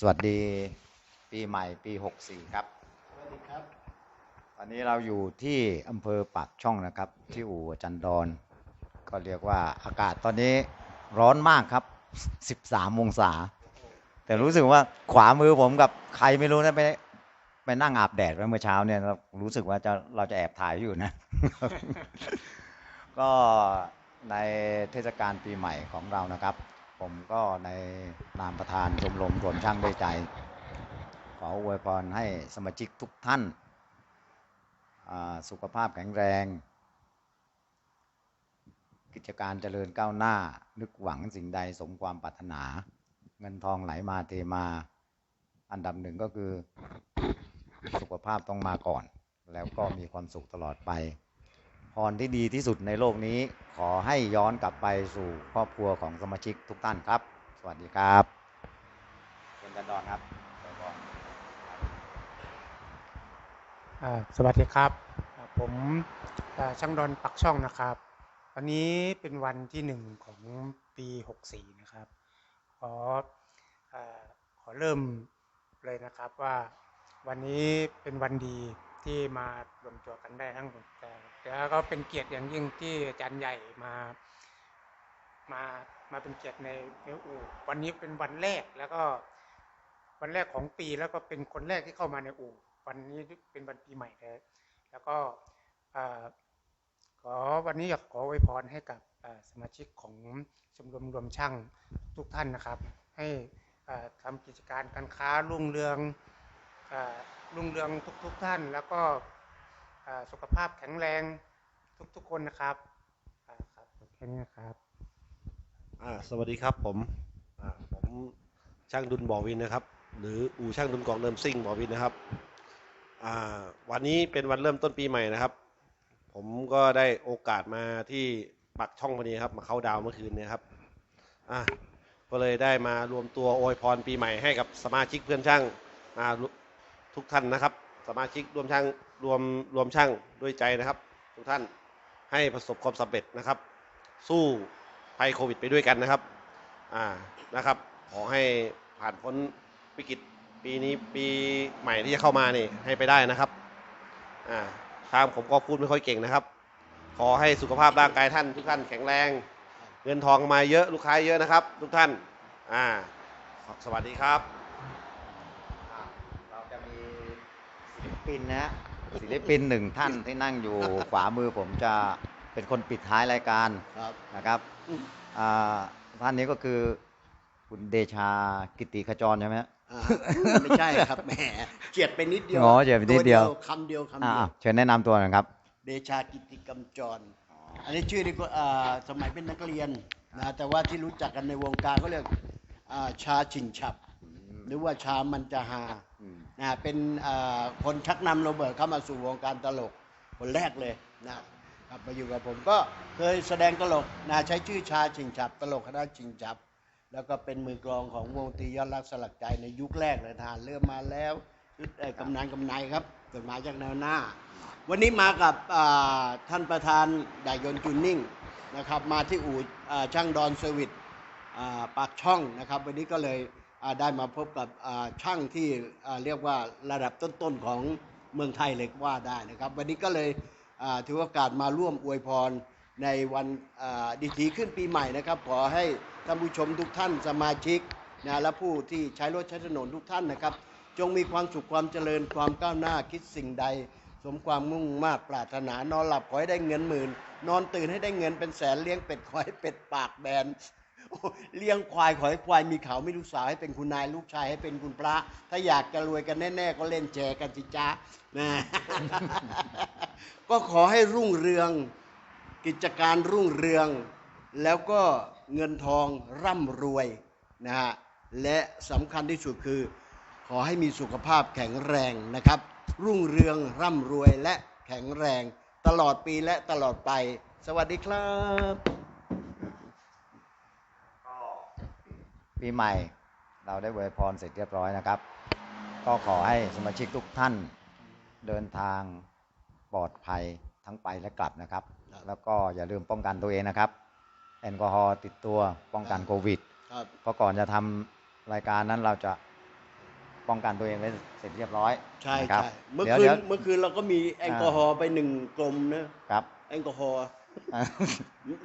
สวัสดีปีใหม่ปี 64 ครับ สวัสดีครับ ตอนนี้เราอยู่ที่อำเภอปากช่องนะครับ ที่อู่อาจันดอน ก็เรียกว่าอากาศตอนนี้ร้อนมากครับ 13 องศา แต่รู้สึกว่าขวามือผมกับใครไม่รู้นะไปไปนั่งอาบแดดไว้เมื่อเช้าเนี่ยเรารู้สึกว่าจะเราจะแอบถ่ายอยู่นะ ก็ในเทศกาลปีใหม่ของเรานะครับ ผมก็ในนามประธานชมรมรวมช่างด้วยใจ ขออวยพรให้สมาชิกทุกท่าน สุขภาพแข็งแรง กิจการเจริญก้าวหน้า นึกหวังสิ่งใดสมความปรารถนา เงินทองไหลมาเทมา อันดับหนึ่งก็คือ สุขภาพต้องมาก่อน แล้วก็มีความสุขตลอดไป พรที่ดีที่สุดในโลกนี้ ขอให้ย้อนกลับไปสู่ครอบครัวของสมาชิกทุกท่านครับ สวัสดีครับคุณจันดอนครับเชิญก่อนอ่าสวัสดีครับอ่าผมอ่าช่างดอนปักช่องนะครับวันนี้เป็นวันที่หนึ่งของปี 64 นะครับ ขออ่าขอเริ่มเลยนะครับว่าวันนี้เป็นวันดี ที่มารวมตัวกันได้ทั้งหมดแต่แล้วก็เป็นเกียรติอย่างยิ่งที่อาจารย์ใหญ่มามามาเป็นเกียรติในในอู่วันนี้เป็นวันแรกแล้วก็วันแรกของปีแล้วก็เป็นคนแรกที่เข้ามาในอู่วันนี้เป็นวันปีใหม่เลยแล้วก็ขอวันนี้อยากขออวยพรให้กับสมาชิกของชมรมรวมช่างทุกท่านนะครับ ให้ทำกิจการการค้ารุ่งเรือง รุ่งเรืองทุกๆท่าน แล้วก็อ่าสุขภาพแข็งแรงทุกๆคนนะครับอ่าครับแค่นี้นะครับอ่าสวัสดีครับผมอ่าผมช่างดุลบ่อวินนะครับ หรืออู่ช่างดุลกองเดิมซิ่งบ่อวินนะครับอ่าวันนี้เป็นวันเริ่มต้นปีใหม่นะครับ ผมก็ได้โอกาสมาที่ปักช่องพอดีครับ มาเข้าดาวน์เมื่อคืนเนี้ครับอ่าก็เลยได้มารวมตัวอวยพรปีใหม่ให้กับสมาชิกเพื่อนช่างมา ทุกท่านนะครับ สมาชิกรวมช่างรวมรวมช่างด้วยใจนะครับ ทุกท่านให้ประสบความสำเร็จนะครับ สู้ภัยโควิดไปด้วยกันนะครับอ่านะครับ ขอให้ผ่านพ้นวิกฤตปีนี้ปีใหม่ที่จะเข้ามานี่ให้ไปได้นะครับอ่าทางผมก็พูดไม่ค่อยเก่งนะครับ ขอให้สุขภาพร่างกายท่านทุกท่านแข็งแรง เงินทองมาเยอะลูกค้าเยอะนะครับ ทุกท่านอ่าสวัสดีครับ อะเราจะมีศิล ปินนะฮะศิลปินหนึ่งท่านที่นั่งอยู่ขวามือผมจะเป็นคนปิดท้ายรายการครับ นะครับอ่าท่านนี้ก็คือคุณเดชากิติขจรใช่ไหมฮะ อ่าไม่ใช่ครับแหมเจียดไปนิดเดียวอ๋อเจียดไปนิดเดียวตัวคำเดียวคำอ่าเดียว เชิญแนะนำตัวหน่อยครับ เดชากิติกำจร อันนี้ชื่อดีกว่าอ่าสมัยเป็นนักเรียนนะแต่ว่าที่รู้จักกันในวงการก็เรียกอ่าชาชิงฉับ หรือว่าชามันจะหาอืม นะเป็นคนชักนำโรเบิร์ตเข้ามาสู่วงการตลกคนแรกเลยนะครับมาอยู่กับผมก็เคยแสดงตลกนะใช้ชื่อชาชิงฉับ ตลกคณะชิงฉับ แล้วก็เป็นมือกลองของวงตียอดรักสลักใจในยุคแรกเลยทานเริ่มมาแล้วชุดเอ่อกำนันกำนายครับเกิดมาจากแนวหน้า วันนี้มากับท่านประธานดายนจูนนิ่งนะครับมาที่อู่ช่างดอนเซอร์วิสปากช่องนะครับ วันนี้ก็เลย ได้มาพบกับช่างที่เรียกว่าระดับต้นๆของเมืองไทยเลยกว่าได้นะครับ วันนี้ก็เลยถือโอกาสมาร่วมอวยพรในวันดีถีขึ้นปีใหม่นะครับ ขอให้ท่านผู้ชมทุกท่านสมาชิกนะและผู้ที่ใช้รถใช้ถนนทุกท่านนะครับ จงมีความสุขความเจริญความก้าวหน้าคิดสิ่งใด สมความมุ่งมากปรารถนานอนหลับขอให้ได้เงินหมื่น นอนตื่นให้ได้เงินเป็นแสนเลี้ยงเป็ดขอให้เป็ดปากแบน เลี้ยงควายขอให้ควายมีเขาไม่ลูกสาวให้เป็นคุณนายลูกชายให้เป็นคุณพระ ถ้าอยากจะรวยกันแน่ ๆ ก็เล่นแชร์กันสิจ้านะก็ขอให้รุ่งเรือง กิจการรุ่งเรือง แล้วก็เงินทองร่ำรวยนะฮะและสำคัญที่สุดคือ ขอให้มีสุขภาพแข็งแรงนะครับ รุ่งเรืองร่ำรวยและแข็งแรง ตลอดปีและตลอดไป สวัสดีครับ ปีใหม่เราได้อวยพรเสร็จเรียบร้อยนะครับ ก็ขอให้สมาชิกทุกท่านเดินทางปลอดภัยทั้งไปและกลับนะครับครับแล้วก็อย่าลืมป้องกันตัวเองนะครับ แอลกอฮอล์ติดตัวป้องกันโควิดครับเพราะก่อนจะทำรายการนั้นเราจะป้องกันตัวเองไว้เสร็จเรียบร้อยใช่นะครับใช่เมื่อดี๋ยวคืนดี๋ยวเมื่อคืนเราก็มีแอลกอฮอล์ไปหนึ่งกลมนะครับแอลกอฮอล์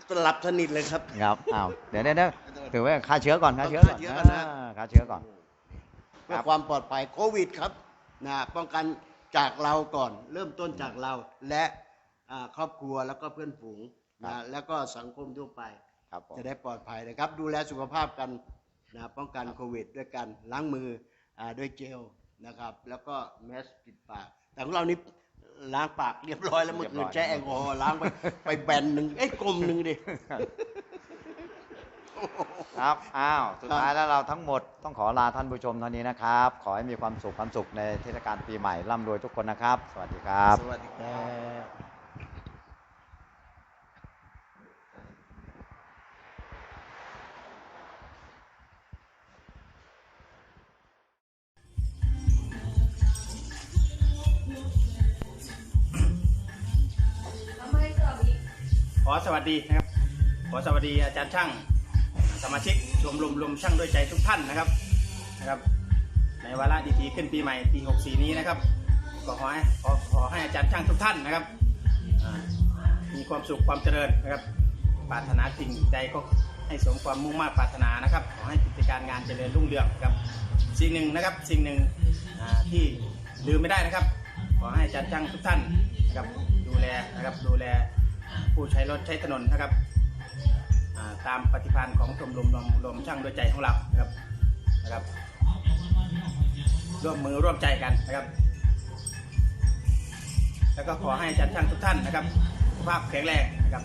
สลับสนิทเลยครับครับอ้าวเดี๋ยวเดี๋ยวเดี๋ยว ถือว่าฆ่าเชื้อก่อนฆ่าเชื้อก่อนฆ่าเชื้อก่อนนะอ่าฆ่าเชื้อก่อน เพื่อครับความปลอดภัยโควิดครับนะป้องกันจากเราก่อน เริ่มต้นจากเราและอ่าครอบครัวแล้วก็เพื่อนฝูงนะแล้วก็สังคมทั่วไป ครับผม จะได้ปลอดภัยนะครับ ดูแลสุขภาพกันนะป้องกันโควิด ด้วยกันล้างมืออาด้วยเจลนะครับ แล้วก็แมสปิดปาก แต่ของเรานี่ล้างปากเรียบร้อยแล้วเมื่อคืนใช้แอลกอฮอล์ล้างไป ไปแบนหนึ่งเอ้ยกลมหนึ่งดิ ครับ อ้าว สุดท้ายแล้วเราทั้งหมดต้องขอลาท่านผู้ชมเท่านี้นะครับ ขอให้มีความสุขความสุขในเทศกาลปีใหม่ร่ำรวยทุกคนนะครับ สวัสดีครับ สวัสดีครับขอสวัสดีนะครับ ขอสวัสดีอาจารย์ช่าง สมาชิกชมรมรวมช่างด้วยใจทุกท่านนะครับนะครับ ในวาระดีๆขึ้นปีใหม่ปี 64 นี้นะครับก็ขอให้ขอขอให้อาจารย์ช่างทุกท่านนะครับ มีความสุขความเจริญนะครับปรารถนาสิ่งใดก็ให้สมความมุ่งมั่นปรารถนานะครับ ขอให้กิจการงานเจริญรุ่งเรืองครับ สิ่งหนึ่งนะครับสิ่งหนึ่งที่ลืมไม่ได้นะครับ ขอให้อาจารย์ช่างทุกท่านนะครับดูแลนะครับดูแลผู้ใช้รถใช้ถนนนะครับ ตามปฏิพันธ์ของชมรมรวมรวมช่างด้วยใจของเรานะครับนะครับ ร่วมมือร่วมใจกันนะครับ แล้วก็ขอให้อาจารย์ช่างทุกท่านนะครับสุขภาพแข็งแรงนะครับ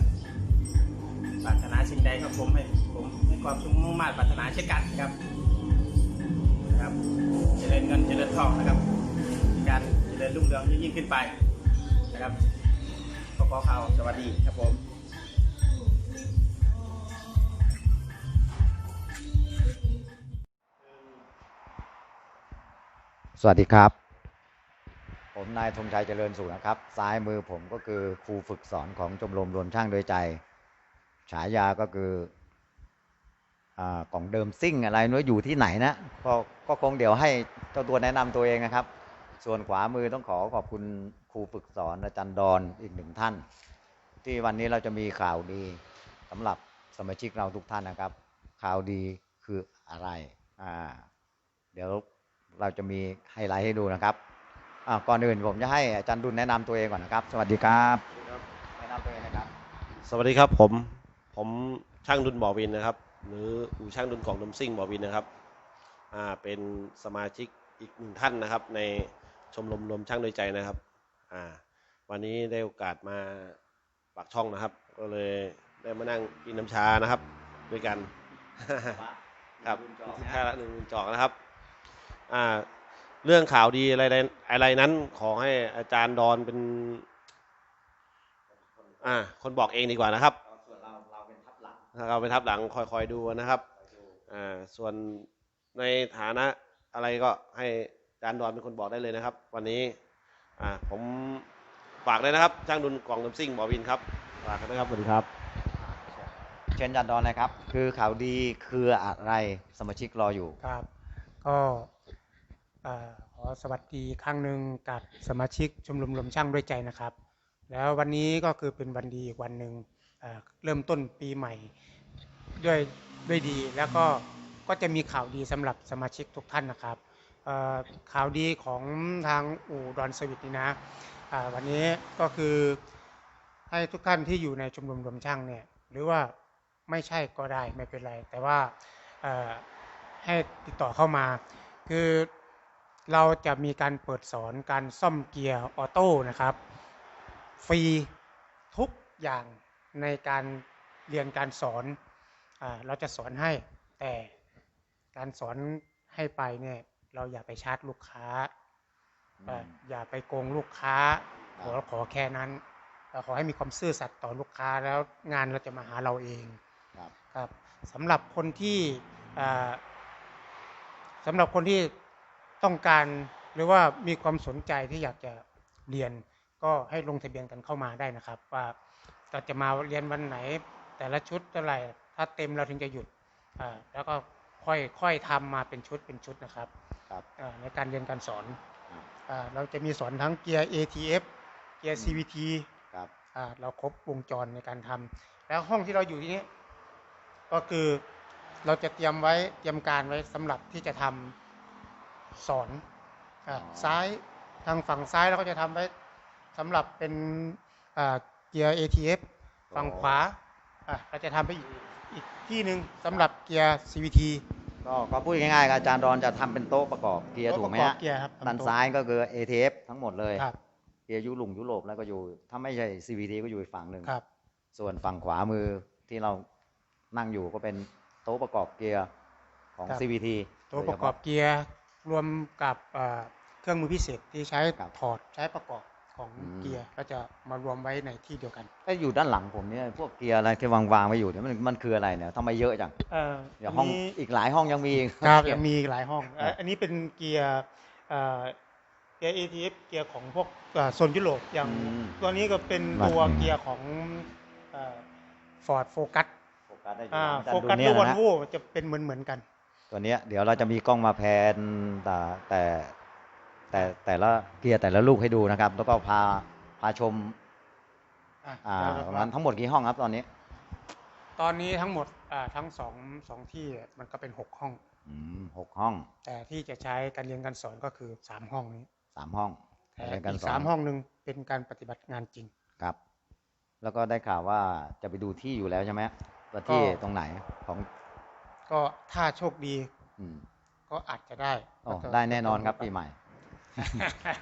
ปรารถนาสิ่งใดก็ผมให้ผมให้ความสุขมุ่งมั่ปรารถนาเช่นกันนะครับนะครับ เจริญเงินเจริญทองนะครับการเจริญรุ่งเรืองยิ่งขึ้นไปนะครับขอขอข่าวสวัสดีครับผม สวัสดีครับ ผมนายธงชัยเจริญสุขนะครับ ซ้ายมือผมก็คือครูฝึกสอนของชมรมรวมช่างโดยใจ ฉายาก็คืออากล่องเดิมซิ่งอะไรนู้อยู่ที่ไหนนะก็ก็คงเดี๋ยวให้เจ้าตัวแนะนำตัวเองนะครับ ส่วนขวามือต้องขอขอบคุณครูฝึกสอนอาจารย์ดอนอีกหนึ่งท่าน ที่วันนี้เราจะมีข่าวดีสำหรับสมาชิกเราทุกท่านนะครับ ข่าวดีคืออะไรอ่าเดี๋ยว เราจะมีไฮไลท์ให้ดูนะครับอ่าก่อนอื่นผมจะให้อาจารย์ดุลแนะนำตัวเองก่อนนะครับ สวัสดีครับแนะนำตัวเองนะครับ สวัสดีครับผมผมช่างดุลบ่อวินนะครับ หรืออู่ช่างดุลกล่องนมซิ่งบ่อวินนะครับอ่าเป็นสมาชิกอีกหนึ่งท่านนะครับ ในชมรมรวมช่างโดยใจนะครับอ่าวันนี้ได้โอกาสมาปากช่องนะครับ ก็เลยได้มานั่งกินน้ำชานะครับ ด้วยกันครับค่าละหนึ่งหมื่นจอกนะครับอ่า เรื่องข่าวดีอะไรใดอะไรนั้น ขอให้อาจารย์ดอนเป็น อ่า คนบอกเองดีกว่านะครับส่วนเราเราเป็นทับหลังถ้าเราไปทับหลังคอยคอยดูนะครับ อ่า ส่วนในฐานะอะไรก็ให้อาจารย์ดอนเป็นคนบอกได้เลยนะครับ วันนี้ อ่า ผมฝากเลยนะครับ ช่างดุลกล่องน้ำซิ่งบอวินครับ ฝากกันนะครับสวัสดีครับ เชิญอาจารย์ดอนนะครับ คือข่าวดีคืออะไรสมาชิกรออยู่ ครับ ก็เอ่อ ขอสวัสดีครั้งหนึ่งกับสมาชิกชมรมรวมช่างด้วยใจนะครับ แล้ววันนี้ก็คือเป็นวันดีอีกวันหนึ่งเเริ่มต้นปีใหม่ด้วยด้วยดี แล้วก็ก็จะมีข่าวดีสำหรับสมาชิกทุกท่านนะครับข่าวดีของทางอู่ดอนสวิตนี่นะวันนี้ก็คือให้ทุกท่านที่อยู่ในชมรมรวมช่างเนี่ยหรือว่าไม่ใช่ก็ได้ไม่เป็นไร แต่ว่าให้ติดต่อเข้ามา คือ เราจะมีการเปิดสอนการซ่อมเกียร์ออโต้นะครับ ฟรีทุกอย่างในการเรียนการสอนอาเราจะสอนให้แต่การสอนให้ไปเนี่ยเราอย่าไปชาร์จลูกค้าเอ่ออย่าไปโกงลูกค้า ขอขอแค่นั้นเราขอให้มีความซื่อสัตย์ต่อลูกค้าแล้วงานเราจะมาหาเราเองครับครับสำหรับคนที่อ่าสำหรับคนที่ ต้องการหรือว่ามีความสนใจที่อยากจะเรียน ก็ให้ลงทะเบียนกันเข้ามาได้นะครับ ว่าเราจะมาเรียนวันไหน แต่ละชุดเท่าไหร่ถ้าเต็มเราถึงจะหยุดอ่าแล้วก็ขค่อยค่อยทำมาเป็นชุดเป็นชุดนะครับครับอ่าในการเรียนการสอนครับอ่าเราจะมีสอนทั้งเกียร์ ATF เกียร์ CVT ครับอ่าเราครบวงจรในการทำแล้วห้องที่เราอยู่ที่นี้ก็คือเราจะเตรียมไว้เตรียมการไว้สำหรับที่จะทำ สอนอาอ๋อซ้ายทางฝั่งซ้ายเราก็จะทำไว้สำหรับเป็นอ่าเกียร์ ATF ฝั่งขวาอะเราจะทำไปอีกอีกที่หนึ่งสำหรับเกียร์ CVT ก็ก็พูดง่ายๆครับอาจารย์ดอนจะทำเป็นโต๊ะประกอบเกียร์ถูกไหมโต๊ะประกอฮะบเกียร์ครับด้านทำโต๊ะซ้ายก็คือ ATF ทั้งหมดเลย ครับ เกียร์ยุโรปยุโรปแล้วก็อยู่ ถ้าไม่ใช่ CVT ก็อยู่อีกฝั่งหนึ่งครับ ส่วนฝั่งขวามือที่เรานั่งอยู่ก็เป็นโต๊ะประกอบเกียร์ของ ครับ CVT ตัวประกอบเกียร์ รวมกับอ่าเครื่องมือพิเศษที่ใช้ครับถอดใช้ประกอบของอืมเกียร์ก็จะมารวมไว้ในที่เดียวกันก็อยู่ด้านหลังผมเนี่ยพวกเกียร์อะไรที่วางวางๆไว้อยู่เนี่ยมันมันคืออะไรเนี่ยทำไมเยอะจังเอ่อเดี๋ยวห้องนนี้อีกหลายห้องยังมีอีกครับเกียยังมีอีกหลายห้องครับอะอันนี้เป็นเกียร์เอ่อเกียร์ ATF เกียร์ของพวกอ่าโซนยุโรปอย่างอืมตัวนี้ก็เป็นวัดตัวหนึ่งเกียร์ของฟอร์ดโฟกัสโฟกัสได้อยู่อ่าอาจารโฟย์ดูกัสเนี่หยรือวันนะโวจะเป็นเหมือนเหมือนๆกัน ตัวเนี้ยเดี๋ยวเราจะมีกล้องมาแพนแต่แต่แต่แต่ละเกียร์แต่ละลูกให้ดูนะครับ แล้วก็พาพาชม อะอ่าแล้วตก็รงนั้นทั้งหมดกี่ห้องครับตอนนี้ ตอนนี้ทั้งหมดอ่าทั้งสองสองที่มันก็เป็นหกห้องอืมหกห้อง แต่ที่จะใช้การเรียนการสอนก็คือสามห้องนี้สามห้องแต่เรียนการอีกสอนสามห้องหนึ่งเป็นการปฏิบัติงานจริง ครับ แล้วก็ได้ข่าวว่าจะไปดูที่อยู่แล้วใช่ไหมว่าที่ก็ ตรงไหนของ ก็ถ้าโชคดีอืมก็อาจจะได้อ๋อก็จะได้แน่นอนครับจะปีใหม่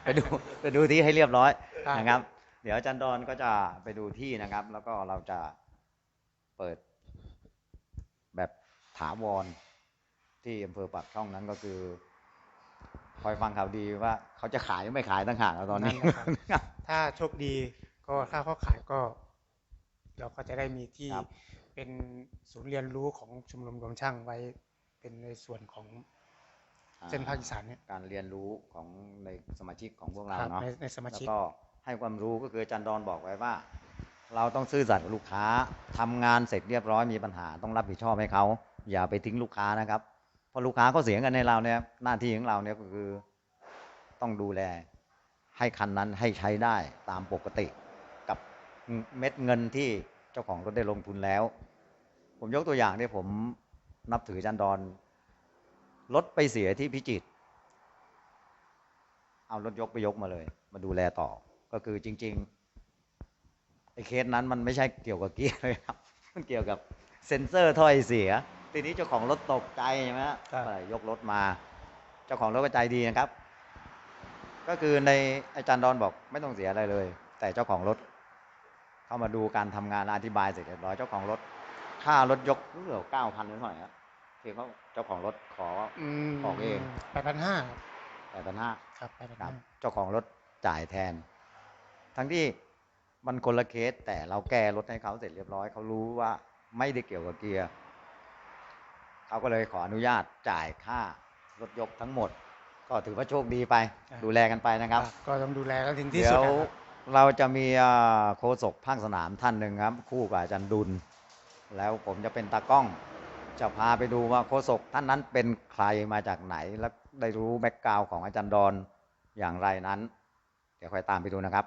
ไปดูไปดูที่ให้เรียบร้อยครับนะครับ เดี๋ยวอาจารย์ดอนก็จะไปดูที่นะครับ แล้วก็เราจะเปิดแบบถาวรที่อำเภอปากช่องนั้นก็คือ คอยฟังข่าวดีว่าเขาจะขายหรือไม่ขายต่างหากแล้วตอนนี้นั่นแหละครับถ้าโชคดีก็ถ้าเขาขายก็ เราก็จะได้มีที่ครับเป็นศูนย์เรียนรู้ของชมรมรวมช่างไว้เป็นในส่วนของเส้นภาคอีสานเนี่ยการเรียนรู้ของในสมาชิกของพวกเราครับเนาะในในสมาแล้วชิกก็ให้ความรู้ก็คืออาจันดอนบอกไว้ว่า เราต้องซื่อสัตย์กับลูกค้าทำงานเสร็จเรียบร้อยมีปัญหาต้องรับผิดชอบให้เขาอย่าไปทิ้งลูกค้านะครับเพราะลูกค้าเขาเสียเงินในเราเนี่ยหน้าที่ของเราเนี่ยก็คือต้องดูแลให้คันนั้นให้ใช้ได้ตามปกติกับ เม็ดเงินที่เจ้าของรถได้ลงทุนแล้ว ผมยกตัวอย่างที่ผมนับถืออาจันดอนรถไปเสียที่พิจิตรเอารถยกไปยกมาเลย มาดูแลต่อ ก็คือจริงๆไอ้เคสนั้นมันไม่ใช่เกี่ยวกับเกียร์เลยครับมันเกี่ยวกับเซ็นเซอร์ถ้อยเสีย ทีนี้เจ้าของรถตกใจใช่ไหมฮะครับก็เลยยกรถมา เจ้าของรถก็ใจดีนะครับ ก็คือในอาจารย์ดอนบอกไม่ต้องเสียอะไรเลย แต่เจ้าของรถ เข้ามาดูการทำงานและอธิบายเสร็จเรียบร้อยเจ้าของรถ ค่ารถยกรู้สึกเก้าพันหรือเท่าไหร่ครับที่เขาเจ้าของรถขอมออกเองแปดพันห้าแปดพันห้าครับแปดพันครับห้าเจ้าของรถจ่ายแทน ทั้งที่มันคนละเคสแต่เราแก้รถให้เขาเสร็จเรียบร้อยเขารู้ว่าไม่ได้เกี่ยวกับเกียร์เขาก็เลยขออนุญาตจ่ายค่ารถยกทั้งหมด ก็ถือว่าโชคดีไป ดูแลกันไปนะครับ ก็ต้องดูแลกันถึงที่เดี๋สุยดวนะครับ เราจะมีโคศกภาคสนามท่านหนึ่งครับ คู่กับอาจารย์ดุล แล้วผมจะเป็นตากล้อง จะพาไปดูว่าโคศกท่านนั้นเป็นใครมาจากไหน และได้รู้แบ็กกราวของอาจารย์ดอนอย่างไรนั้น เดี๋ยวคอยตามไปดูนะครับ